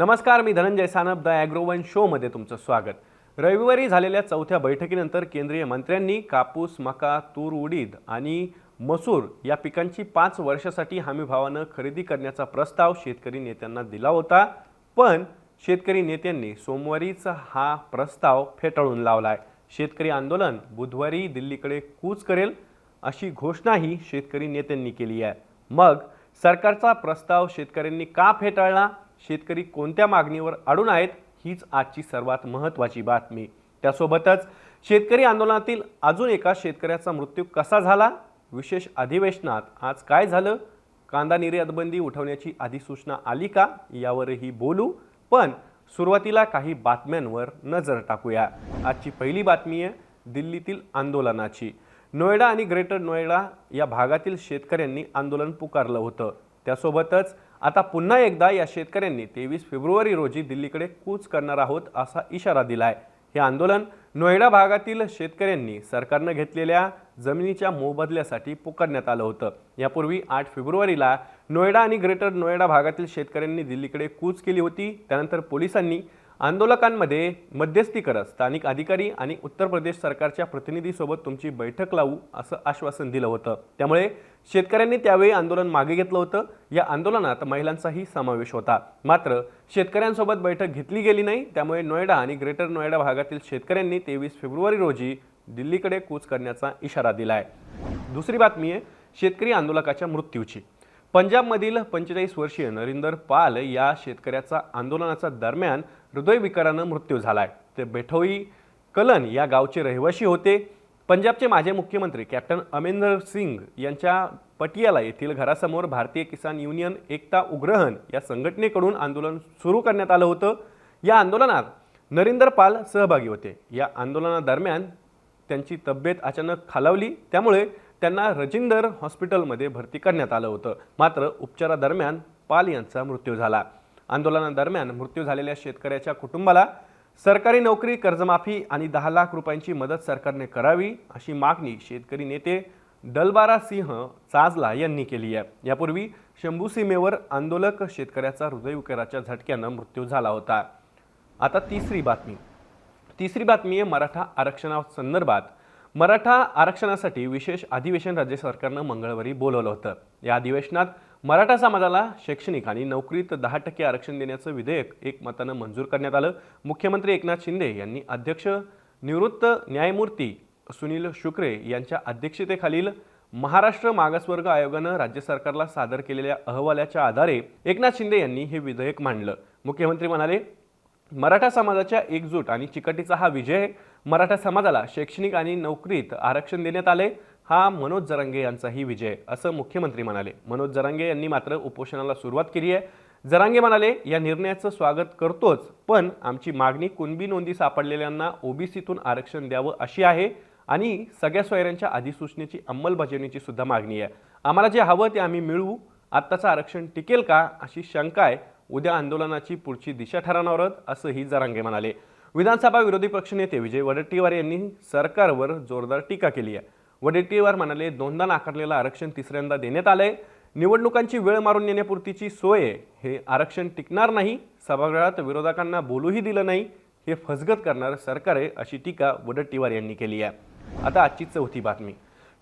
नमस्कार मी धनंजय सानप द ॲग्रोवन शोमध्ये तुमचं स्वागत. रविवारी झालेल्या चौथ्या बैठकीनंतर केंद्रीय मंत्र्यांनी कापूस मका तूर उडीद आणि मसूर या पिकांची पाच वर्षासाठी हमीभावानं खरेदी करण्याचा प्रस्ताव शेतकरी नेत्यांना दिला होता. पण शेतकरी नेत्यांनी सोमवारीच हा प्रस्ताव फेटाळून लावलाय. शेतकरी आंदोलन बुधवारी दिल्लीकडे कूच करेल अशी घोषणाही शेतकरी नेत्यांनी केली आहे. मग सरकारचा प्रस्ताव शेतकऱ्यांनी का फेटाळला? शेतकरी कोणत्या मागणीवर अडून आहेत हीच आजची सर्वात महत्त्वाची बातमी. त्यासोबतच शेतकरी आंदोलनातील अजून एका शेतकऱ्याचा मृत्यू कसा झाला? विशेष अधिवेशनात आज काय झालं? कांदा निर्यातबंदी उठवण्याची अधिसूचना आली का? यावरही बोलू. पण सुरुवातीला काही बातम्यांवर नजर टाकूया. आजची पहिली बातमी आहे दिल्लीतील आंदोलनाची. नोएडा आणि ग्रेटर नोएडा या भागातील शेतकऱ्यांनी आंदोलन पुकारलं होतं. त्यासोबतच आता पुन्हा एकदा या शेतकऱ्यांनी तेवीस फेब्रुवारी रोजी दिल्लीकडे कूच करणार आहोत असा इशारा दिलाय. हे आंदोलन नोएडा भागातील शेतकऱ्यांनी सरकारनं घेतलेल्या जमिनीच्या मोबदल्यासाठी पुकारण्यात आलं होतं. यापूर्वी आठ फेब्रुवारीला नोएडा आणि ग्रेटर नोएडा भागातील शेतकऱ्यांनी दिल्लीकडे कूच केली होती. त्यानंतर पोलिसांनी आंदोलकांमध्ये मध्यस्थी करत स्थानिक अधिकारी आणि उत्तर प्रदेश सरकारच्या प्रतिनिधीसोबत तुमची बैठक लावू असं आश्वासन दिलं होतं. त्यामुळे शेतकऱ्यांनी त्यावेळी आंदोलन मागे घेतलं होतं. या आंदोलनात महिलांचाही समावेश होता. मात्र शेतकऱ्यांसोबत बैठक घेतली गेली नाही. त्यामुळे नोएडा आणि ग्रेटर नोएडा भागातील शेतकऱ्यांनी तेवीस फेब्रुवारी रोजी दिल्लीकडे कूच करण्याचा इशारा दिला आहे दुसरी बातमी आहे शेतकरी आंदोलकाच्या मृत्यूची. पंजाबमधील पंचेचाळीस वर्षीय नरिंदर पाल या शेतकऱ्याचा आंदोलनाचा दरम्यान हृदयविकारानं मृत्यू झाला आहे ते बेठोई कलन या गावचे रहिवासी होते. पंजाबचे माजी मुख्यमंत्री कॅप्टन अमेंदर सिंग यांच्या पटियाला येथील घरासमोर भारतीय किसान युनियन एकता उग्रहन या संघटनेकडून आंदोलन सुरू करण्यात आलं होतं. या आंदोलनात नरिंदर पाल सहभागी होते. या आंदोलनादरम्यान त्यांची तब्येत अचानक खालावली. त्यामुळे त्यांना रजिंदर हॉस्पिटलमध्ये भरती करण्यात आलं होतं. मात्र उपचारादरम्यान पाल यांचा मृत्यू झाला. आंदोलनादरम्यान मृत्यू झालेल्या शेतकऱ्याच्या कुटुंबाला सरकारी नोकरी कर्जमाफी आणि दहा लाख रुपयांची मदत सरकारने करावी अशी मागणी शेतकरी नेते दलबारा सिंह चाजला यांनी केली आहे. यापूर्वी शंभू सीमेवर आंदोलक शेतकऱ्याचा हृदयविकाराच्या झटक्यानं मृत्यू झाला होता. आता तिसरी बातमी. तिसरी बातमी आहे मराठा आरक्षणासंदर्भात. मराठा आरक्षणासाठी विशेष अधिवेशन राज्य सरकारनं मंगळवारी बोलवलं होतं या अधिवेशनात मराठा समाजाला शैक्षणिक आणि नोकरीत दहा टक्के आरक्षण देण्याचं विधेयक एकमतानं मंजूर करण्यात आलं मुख्यमंत्री एकनाथ शिंदे यांनी अध्यक्ष निवृत्त न्यायमूर्ती सुनील शुक्रे यांच्या अध्यक्षतेखालील महाराष्ट्र मागासवर्ग आयोगानं राज्य सरकारला सादर केलेल्या अहवालाच्या आधारे एकनाथ शिंदे यांनी हे विधेयक मांडलं मुख्यमंत्री म्हणाले मराठा समाजाच्या एकजूट आणि चिकटीचा हा विजय आहे. मराठा समाजाला शैक्षणिक आणि नोकरीत आरक्षण देण्यात आले. हा मनोज जरांगे यांचाही विजय असं मुख्यमंत्री म्हणाले. मनोज जरांगे यांनी मात्र उपोषणाला सुरुवात केली आहे. जरांगे म्हणाले या निर्णयाचं स्वागत करतोच पण आमची मागणी कुणबी नोंदी सापडलेल्यांना ओबीसीतून आरक्षण द्यावं अशी आहे आणि सगळ्या सोयऱ्यांच्या अधिसूचनेची अंमलबजावणीची सुद्धा मागणी आहे. आम्हाला जे हवं ते आम्ही मिळवू. आत्ताचं आरक्षण टिकेल का अशी शंका आहे. उद्या आंदोलनाची पुढची दिशा ठरवणार आहोत असंही जरांगे म्हणाले. विधानसभा विरोधी पक्षनेते विजय वडेट्टीवार यांनी सरकारवर जोरदार टीका केली आहे. वडेट्टीवार म्हणाले दोनदा नाकारलेलं आरक्षण तिसऱ्यांदा देण्यात आलंय. निवडणुकांची वेळ मारून नेण्यापुरतीची सोय आहे. हे आरक्षण टिकणार नाही. सभागृहात विरोधकांना बोलूही दिलं नाही. हे फसगत करणारं सरकार आहे अशी टीका वडेट्टीवार यांनी केली आहे. आता आजची चौथी बातमी.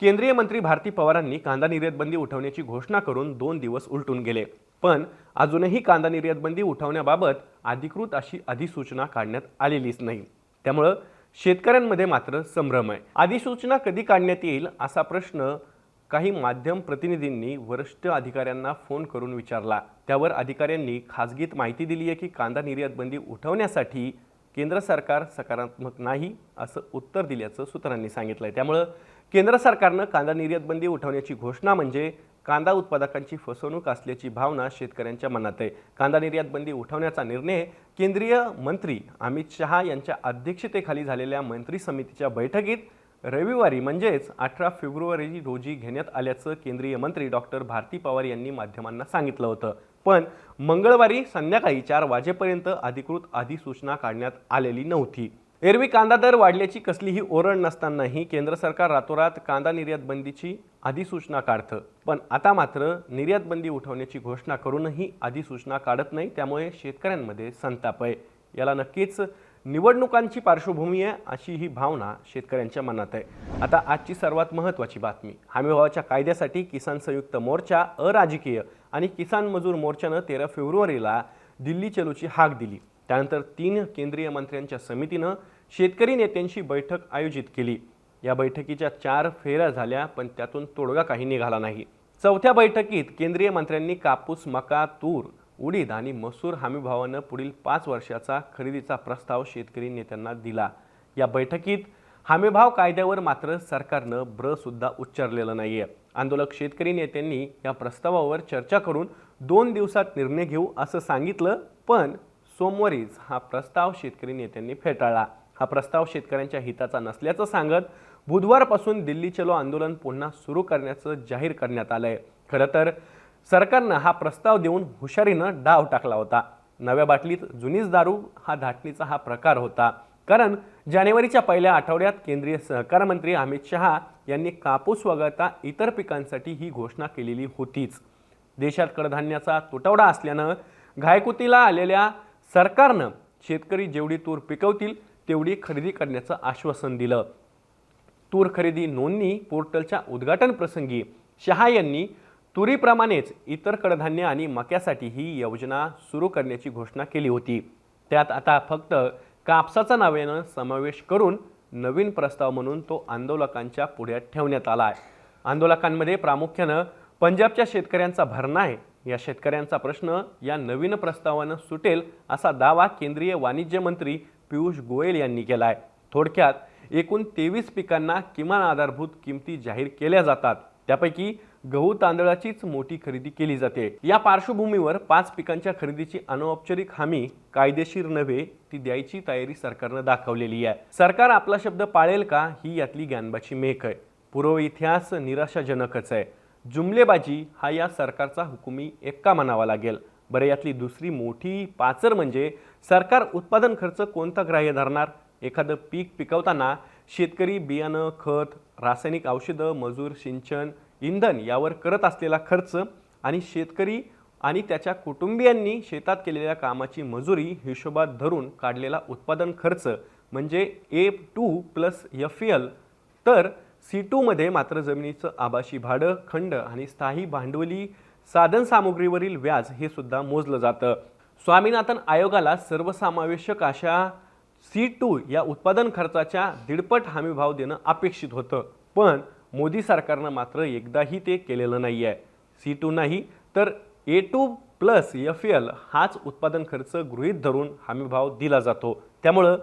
केंद्रीय मंत्री भारती पवारांनी कांदा निर्यात बंदी उठवण्याची घोषणा करून दोन दिवस उलटून गेले. पण अजूनही कांदा निर्यात बंदी उठवण्याबाबत अधिकृत अशी अधिसूचना काढण्यात आलेलीच नाही. त्यामुळं शेतकऱ्यांमध्ये मात्र संभ्रम आहे. अधिसूचना कधी काढण्यात येईल असा प्रश्न काही माध्यम प्रतिनिधींनी वरिष्ठ अधिकाऱ्यांना फोन करून विचारला. त्यावर अधिकाऱ्यांनी खाजगीत माहिती दिली आहे की कांदा निर्यात बंदी उठवण्यासाठी केंद्र सरकार सकारात्मक नाही असं उत्तर दिल्याचं सूत्रांनी सांगितलं आहे त्यामुळं केंद्र सरकारनं कांदा निर्यात बंदी उठवण्याची घोषणा म्हणजे कांदा उत्पादकांची फसवणूक असल्याची भावना शेतकऱ्यांच्या मनात आहे. कांदा निर्यात बंदी उठवण्याचा निर्णय केंद्रीय मंत्री अमित शहा यांच्या अध्यक्षतेखाली झालेल्या मंत्री समितीच्या बैठकीत रविवारी म्हणजेच अठरा फेब्रुवारी रोजी घेण्यात आल्याचं केंद्रीय मंत्री डॉक्टर भारती पवार यांनी माध्यमांना सांगितलं होतं. पण मंगळवारी संध्याकाळी चार वाजेपर्यंत अधिकृत अधिसूचना काढण्यात आलेली नव्हती. एरवी कांदा दर वाढल्याची कसलीही ओरड नसतानाही केंद्र सरकार रातोरात कांदा निर्यात बंदीची अधिसूचना काढतं. पण आता मात्र निर्यात बंदी उठवण्याची घोषणा करूनही अधिसूचना काढत नाही त्यामुळे शेतकऱ्यांमध्ये संताप आहे. याला नक्कीच निवडणुकांची पार्श्वभूमी आहे अशी ही भावना शेतकऱ्यांच्या मनात आहे. आता आजची सर्वात महत्त्वाची बातमी हमीभावाच्या कायद्यासाठी किसान संयुक्त मोर्चा अराजकीय आणि किसान मजूर मोर्चानं तेरा फेब्रुवारीला दिल्ली चलोची हाक दिली. त्यानंतर तीन केंद्रीय मंत्र्यांच्या समितीनं शेतकरी नेत्यांशी बैठक आयोजित केली. या बैठकीच्या चार फेऱ्या झाल्या पण त्यातून तोडगा काही निघाला नाही. चौथ्या बैठकीत केंद्रीय मंत्र्यांनी कापूस मका तूर उडीद आणि मसूर हमीभावानं पुढील पाच वर्षाचा खरेदीचा प्रस्ताव शेतकरी नेत्यांना दिला. या बैठकीत हमीभाव कायद्यावर मात्र सरकारनं ब्रसुद्धा उच्चारलेलं नाही आहे आंदोलक शेतकरी नेत्यांनी या प्रस्तावावर चर्चा करून दोन दिवसात निर्णय घेऊ असं सांगितलं पण सोमवारीच हा प्रस्ताव शेतकरी नेत्यांनी फेटाळला. हा प्रस्ताव शेतकऱ्यांच्या हिताचा नसल्याचं सांगत बुधवारपासून दिल्ली चलो आंदोलन पुन्हा सुरू करण्याचं जाहीर करण्यात आलंय. खरं तर सरकारनं हा प्रस्ताव देऊन हुशारीनं डाव टाकला होता. नव्या बाटलीत जुनीच दारू हा धाटणीचा हा प्रकार होता. कारण जानेवारीच्या पहिल्या आठवड्यात केंद्रीय सहकार मंत्री अमित शहा यांनी कापूस वगळता इतर पिकांसाठी ही घोषणा केलेली होतीच. देशात कडधान्याचा तुटवडा असल्यानं घायकुतीला आलेल्या सरकारनं शेतकरी जेवढी तूर पिकवतील तेवढी खरेदी करण्याचं आश्वासन दिलं. तूर खरेदी नोंदणी पोर्टलच्या उद्घाटन प्रसंगी शहा यांनी तुरीप्रमाणेच इतर कडधान्य आणि मक्यासाठी ही योजना सुरू करण्याची घोषणा केली होती. त्यात आता फक्त कापसाचा नावेनं समावेश करून नवीन प्रस्ताव म्हणून तो आंदोलकांच्या पुढ्यात ठेवण्यात आला आहे आंदोलकांमध्ये प्रामुख्यानं पंजाबच्या शेतकऱ्यांचा भरणा आहे. या शेतकऱ्यांचा प्रश्न या नवीन प्रस्तावानं सुटेल असा दावा केंद्रीय वाणिज्य मंत्री पियुष गोयल यांनी केला आहे थोडक्यात एकूण तेवीस पिकांना किमान आधारभूत किमती जाहीर केल्या जातात. त्यापैकी गहू तांदळाचीच मोठी खरेदी केली जाते. या पार्श्वभूमीवर पाच पिकांच्या खरेदीची अनौपचारिक हमी कायदेशीर नव्हे ती द्यायची तयारी सरकारनं दाखवलेली आहे. सरकार आपला शब्द पाळेल का ही यातली ज्ञानबाची मेक आहे. पूर्व इतिहास निराशाजनकच आहे. जुमलेबाजी हा या सरकारचा हुकुमी एक्का म्हणावा लागेल. बरं यातली दुसरी मोठी पाचर म्हणजे सरकार उत्पादन खर्च कोणता ग्राह्य धरणार? एखादं पीक पिकवताना शेतकरी बियाणं खत रासायनिक औषधं मजूर सिंचन इंधन यावर करत असलेला खर्च आणि शेतकरी आणि त्याच्या कुटुंबियांनी शेतात केलेल्या कामाची मजुरी हिशोबात धरून काढलेला उत्पादन खर्च म्हणजे A two plus F L. तर सी टूमध्ये मात्र जमिनीचं आभासी भाडं खंड आणि स्थायी भांडवली साधनसामुग्रीवरील व्याज हे सुद्धा मोजलं जातं. स्वामीनाथन आयोगाला सर्वसमावेशक अशा सी टू या उत्पादन खर्चाच्या दीडपट हमीभाव देणं अपेक्षित होतं. पण मोदी सरकारनं मात्र एकदाही ते केलेलं नाही आहे सी टू नाही तर A two plus F L हाच उत्पादन खर्च गृहीत धरून हमीभाव दिला जातो. त्यामुळं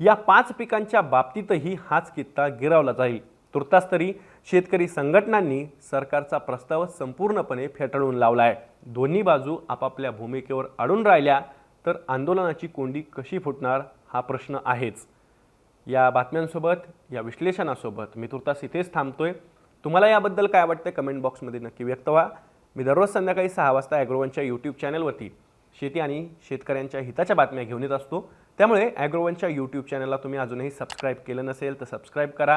या पाच पिकांच्या बाबतीतही हाच कित्ता गिरावला जाईल. तुर्तास तरी शेतकरी संघटनांनी सरकारचा प्रस्ताव संपूर्णपणे फेटाळून लावला आहे दोन्ही बाजू आपापल्या भूमिकेवर अडून राहिल्या तर आंदोलनाची कोंडी कशी फुटणार हा प्रश्न आहेच. या बातम्यांसोबत या विश्लेषणासोबत मी तुर्तास इथेच थांबतोय. तुम्हाला याबद्दल काय वाटतं कमेंट बॉक्समध्ये नक्की व्यक्त व्हा. मी दररोज संध्याकाळी सहा वाजता ॲग्रोवनच्या यूट्यूब चॅनलवरती शेती आणि शेतकऱ्यांच्या हिताच्या बातम्या घेऊन येत असतो. त्यामुळे ॲग्रोवनच्या यूट्यूब चॅनलला तुम्ही अजूनही सबस्क्राईब केलं नसेल तर सबस्क्राईब करा.